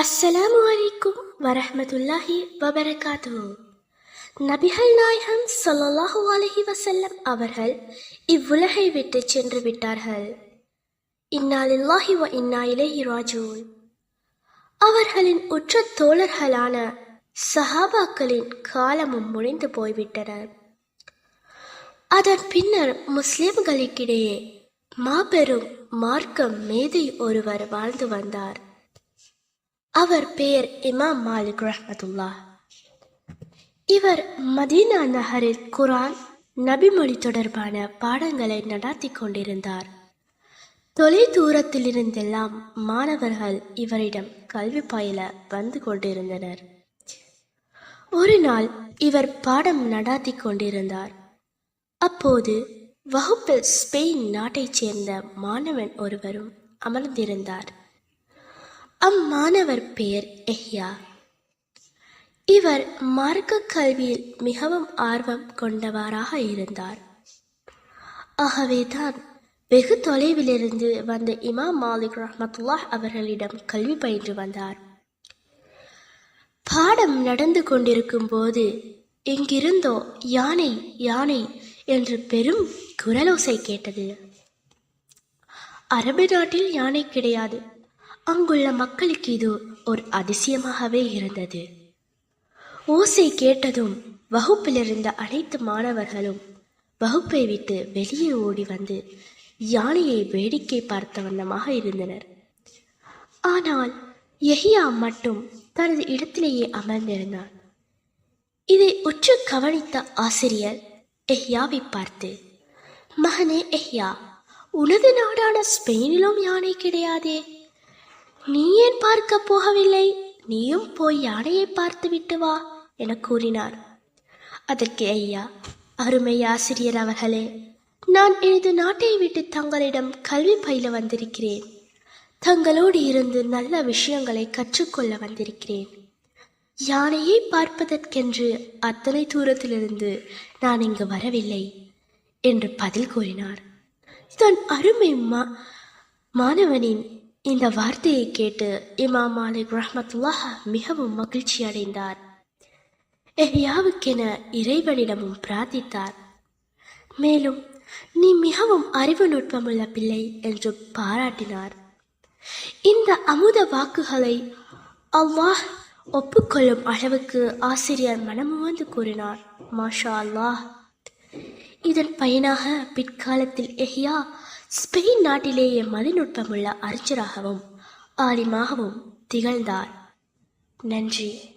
அஸ்ஸலாமு அலைக்கும் வரஹமத்துல்லாஹி வபரகாத்து நபிகள் நாயகம் சொல்லல்லாஹு அலஹி வசல்லம் அவர்கள் இவ்வுலகை விட்டு சென்று விட்டார்கள். இன்னா வ இன்னா இலைஹி அவர்களின் உற்ற தோழர்களான சஹாபாக்களின் காலமும் முடிந்து போய்விட்டன. அதன் பின்னர் முஸ்லிம்களுக்கிடையே மாபெரும் மார்க்கம் மேதை ஒருவர் வாழ்ந்து வந்தார். அவர் பெயர் இமாம் மாலிக் ரஹ்மத்துல்லா இவர் மதீனா நகரில் குரான் நபிமொழி தொடர்பான பாடங்களை நடாத்தி கொண்டிருந்தார். தொலை தூரத்திலிருந்தெல்லாம் மாணவர்கள் இவரிடம் கல்வி பயில வந்து கொண்டிருந்தனர். ஒரு நாள் இவர் பாடம் நடாத்தி கொண்டிருந்தார். அப்போது வகுப்பில் ஸ்பெயின் நாட்டைச் சேர்ந்த மாணவன் ஒருவரும் அமர்ந்திருந்தார். அம்மாணவர் பெயர் எஹ்யா. இவர் மார்க்க கல்வியில் மிகவும் ஆர்வம் கொண்டவராக இருந்தார். ஆகவேதான் வெகு தொலைவிலிருந்து வந்த இமாம் மாலிக் ரஹ்மத்துல்லாஹ் அவர்களிடம் கல்வி பயின்று வந்தார். பாடம் நடந்து கொண்டிருக்கும் போது எங்கிருந்தோ யானை யானை என்று பெரும் குரலோசை கேட்டது. அரபு நாட்டில் யானை கிடையாது. அங்குள்ள மக்களுக்கு இது ஒரு அதிசயமாகவே இருந்தது. ஓசை கேட்டதும் வகுப்பில் இருந்த அனைத்து மாணவர்களும் வகுப்பை விட்டு வெளியே ஓடி வந்து யானையை வேடிக்கை பார்த்த வண்ணமாக இருந்தனர். ஆனால் எஹியா மட்டும் தனது இடத்திலேயே அமர்ந்திருந்தார் இதை உற்று கவனித்த ஆசிரியர் எஹ்யாவை பார்த்து மகனே எஹ்யா உனது நாடான ஸ்பெயினிலும் யானை கிடையாதே? நீ ஏன் பார்க்க போகவில்லை. நீயும் போய் யானையை பார்த்து விட்டு வா என கூறினார். அதற்கு ஐயா அருமை ஆசிரியர் அவர்களே நான் எனது நாட்டை விட்டு தங்களிடம் கல்வி பயில வந்திருக்கிறேன். தங்களோடு இருந்து நல்ல விஷயங்களை கற்றுக்கொள்ள வந்திருக்கிறேன். யானையை பார்ப்பதற்கென்று அத்தனை தூரத்திலிருந்து நான் இங்கு வரவில்லை என்று பதில் கூறினார். தன் அருமை மா மாணவனின் இந்த வார்த்தையை கேட்டு இமாம் மாலிக் ரஹமத்துல்லாஹ் மிகவும் மகிழ்ச்சி அடைந்தார். எஹ்யாவுக்கென இறைவனிடமும் பிரார்த்தித்தார். மேலும் நீ மிகவும் அறிவு நுட்பமுள்ள பிள்ளை என்று பாராட்டினார். இந்த அமுத வாக்குகளை அல்லாஹ் ஒப்புக்கொள்ளும் அளவுக்கு ஆசிரியர் மனமுவந்து கூறினார். மாஷா அல்லாஹ். இதன் பயனாக பிற்காலத்தில் எஹ்யா ஸ்பெயின் நாட்டிலேயே மதிநுட்பமுள்ள அறிஞராகவும் ஆலிமாகவும் திகழ்ந்தார். நன்றி.